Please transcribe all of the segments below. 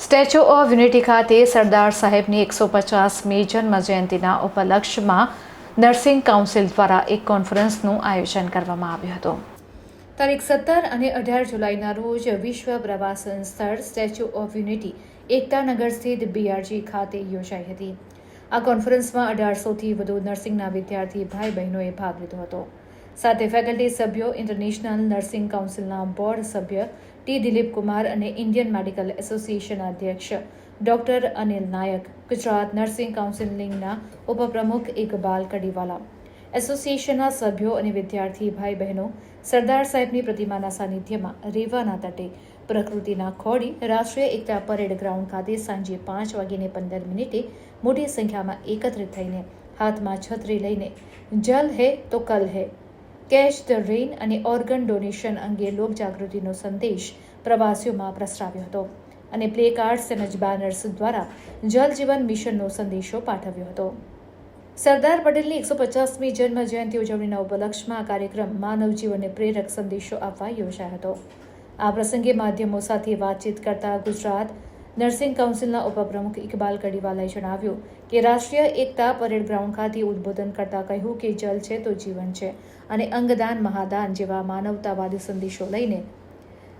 Statue of unity ખાતે સરદાર સાહેબની એકસો પચાસમી જન્મ જયંતિના ઉપલક્ષ્યમાં નર્સિંગ કાઉન્સિલ દ્વારા એક કોન્ફરન્સનું આયોજન કરવામાં આવ્યું હતું. તારીખ સત્તર અને અઢાર જુલાઈના રોજ વિશ્વ પ્રવાસન સ્થળ સ્ટેચ્યુ ઓફ યુનિટી એકતાનગર સ્થિત બીઆરજી ખાતે યોજાઈ હતી. આ કોન્ફરન્સમાં અઢારસોથી વધુ નર્સિંગના વિદ્યાર્થી ભાઈ બહેનોએ ભાગ લીધો હતો. સાથે ફેકલ્ટી સભ્યો ઇન્ટરનેશનલ નર્સિંગ કાઉન્સિલના બોર્ડ સભ્ય ટી દિલીપ કુમાર અને ઇન્ડિયન મેડિકલ એસોસિએશન અધ્યક્ષ ડોક્ટર અનિલ નાયક, ગુજરાત નર્સિંગ કાઉન્સિલિંગના ઉપપ્રમુખ ઇકબાલ કડીવાલા. એસોસિએશનના સભ્યો અને વિદ્યાર્થી ભાઈ બહેનો, સરદાર સાહેબની પ્રતિમાના સાનિધ્યમાં રેવાના તટે પ્રકૃતિના ખોડી રાષ્ટ્રીય એકતા પરેડ ગ્રાઉન્ડ ખાતે સાંજે પાંચ વાગીને પંદર મિનિટે મોટી સંખ્યામાં એકત્રિત થઈને હાથમાં છત્રી લઈને જલ હે તો કલ હે કેચ ધ રેઇન અને ઓર્ગન ડોનેશન અંગે લોકજાગૃતિનો સંદેશ પ્રવાસીઓમાં પ્રસરાવ્યો હતો અને પ્લે કાર્ડ્સ તેમજ બેનર્સ દ્વારા જલ જીવન મિશનનો સંદેશો પાઠવ્યો હતો. સરદાર પટેલની એકસો પચાસમી જન્મ જયંતિ ઉજવણીના ઉપલક્ષમાં આ કાર્યક્રમ માનવ જીવનને પ્રેરક સંદેશો આપવા યોજાયો હતો. આ પ્રસંગે માધ્યમો સાથે વાતચીત કરતા ગુજરાત નર્સિંગ કાઉન્સિલના ઉપપ્રમુખ ઇકબાલ કડીવાલાએ જણાવ્યું કે રાષ્ટ્રીય એકતા પરેડ ગ્રાઉન્ડ ખાતે ઉદ્બોધન કરતા કહ્યું કે જલ છે તો જીવન છે અને અંગદાન, મહાદાન જેવા માનવતાવાદી સંદેશો લઈને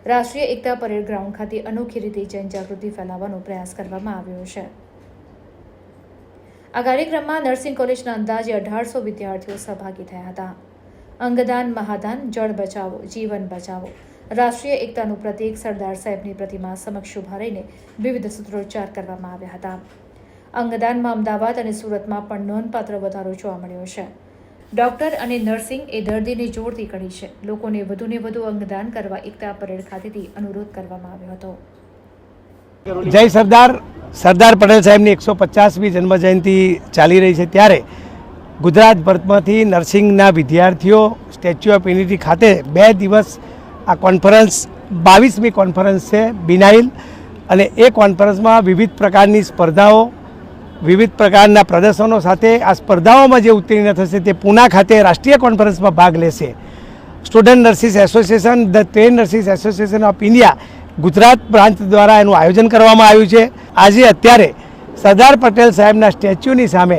રાષ્ટ્રીય એકતા પરેડ ગ્રાઉન્ડ ખાતે અનોખી રીતે જનજાગૃતિ ફેલાવવાનો પ્રયાસ કરવામાં આવ્યો છે. આ કાર્યક્રમમાં નર્સિંગ કોલેજના અંદાજે અઢારસો વિદ્યાર્થીઓ સહભાગી થયા હતા. અંગદાન, મહાદાન, જળ બચાવો, જીવન બચાવો રાષ્ટ્રીય એકતાનું પ્રતીક સરદાર સાહેબની પ્રતિમા સમક્ષ ઊભા રહીને વિવિધ સૂત્રોચ્ચાર કરવામાં આવ્યા હતા. અંગદાનમાં અમદાવાદ અને સુરતમાં પણ નોંધપાત્ર વધારો જોવા મળ્યો છે. ડોક્ટર અને નર્સિંગ એ દર્દીને જોડતી કડી છે. લોકોને વધુને વધુ અંગદાન કરવા એકતા પરેડ ખાતેથી અનુરોધ કરવામાં આવ્યો હતો. જય સરદાર. સરદાર પટેલ સાહેબની એકસો પચાસમી જન્મજયંતિ ચાલી રહી છે ત્યારે ગુજરાતભરમાંથી નર્સિંગના વિદ્યાર્થીઓ સ્ટેચ્યુ ઓફ યુનિટી ખાતે બે દિવસ આ કોન્ફરન્સ, બાવીસમી કોન્ફરન્સ છે બિનાઇલ અને એ કોન્ફરન્સમાં વિવિધ પ્રકારની સ્પર્ધાઓ, વિવિધ પ્રકારના પ્રદર્શનો સાથે આ સ્પર્ધાઓમાં જે ઉત્તીર્ણ થશે તે પૂના ખાતે રાષ્ટ્રીય કોન્ફરન્સમાં ભાગ લેશે. Student nurses association, the train nurses association of India, Gujarat branch દ્વારા એનું આયોજન કરવામાં આવ્યું છે. આજે અત્યારે સરદાર પટેલ સાહેબના સ્ટેચ્યુની સામે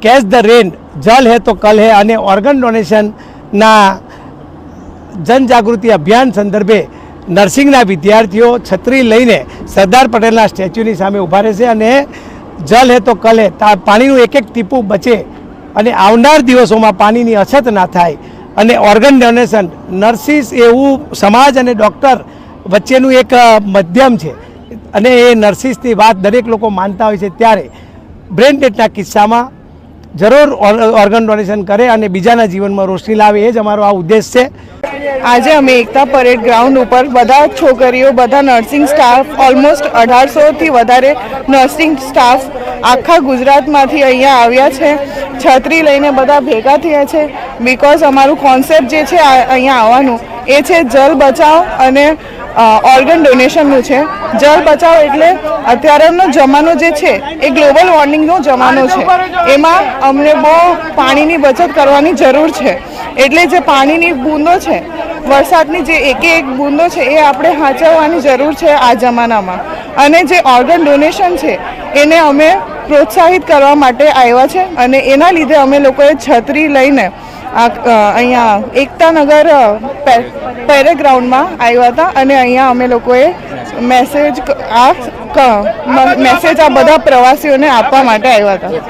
કેચ ધ રેન, જલ હે તો કલ હે, અને ઓર્ગન ડોનેશનના જનજાગૃતિ અભિયાન સંદર્ભે નર્સિંગના વિદ્યાર્થીઓ છત્રી લઈને સરદાર પટેલના સ્ટેચ્યુની સામે ઊભા રહેશે અને જલ હે તો કલ હે પાણીનું એક એક ટીપું બચે અને આવનાર દિવસોમાં પાણીની અછત ના થાય અને ઓર્ગન ડોનેશન નર્સિસ એવું સમાજ અને ડૉક્ટર વચ્ચેનું એક માધ્યમ છે. અને એ નર્સિસની વાત દરેક લોકો માનતા હોય છે ત્યારે બ્રેન ડેડના કિસ્સામાં જરૂર ઓર- ઓર્ગન ડોનેશન કરે અને બીજાના જીવનમાં રોશની લાવે, એ જ અમારો આ ઉદ્દેશ છે. આજે અમે એકતા પરેડ ગ્રાઉન્ડ ઉપર બધા છોકરીઓ, બધા નર્સિંગ સ્ટાફ ઓલમોસ્ટ અઢારસોથી વધારે નર્સિંગ સ્ટાફ આખા ગુજરાતમાંથી અહીંયા આવ્યા છે. છત્રી લઈને બધા ભેગા થયા છે. બિકોઝ અમારું કોન્સેપ્ટ જે છે અહીંયા આવવાનું, એ છે જલ બચાવ અને ઓર્ગન ડોનેશનનું છે. જળ બચાવ એટલે અત્યારનો જમાનો જે છે, એ ગ્લોબલ વોર્મિંગનો જમાનો છે. એમાં અમને બહુ પાણીની બચત કરવાની જરૂર છે. એટલે જે પાણીની બૂંદો છે વરસાદની જે એકે એક બૂંદો છે એ આપણે સાચવવાની જરૂર છે આ જમાનામાં. અને જે ઓર્ગન ડોનેશન છે, એને અમે પ્રોત્સાહિત કરવા માટે આવ્યા છે અને એના લીધે અમે લોકોએ છત્રી લઈને અહીંયા એકતાનગર પેરેગ્રાઉન્ડમાં આવ્યા હતા અને અહીંયા અમે લોકોએ મેસેજ આ મેસેજ આ બધા પ્રવાસીઓને આપવા માટે આવ્યા હતા.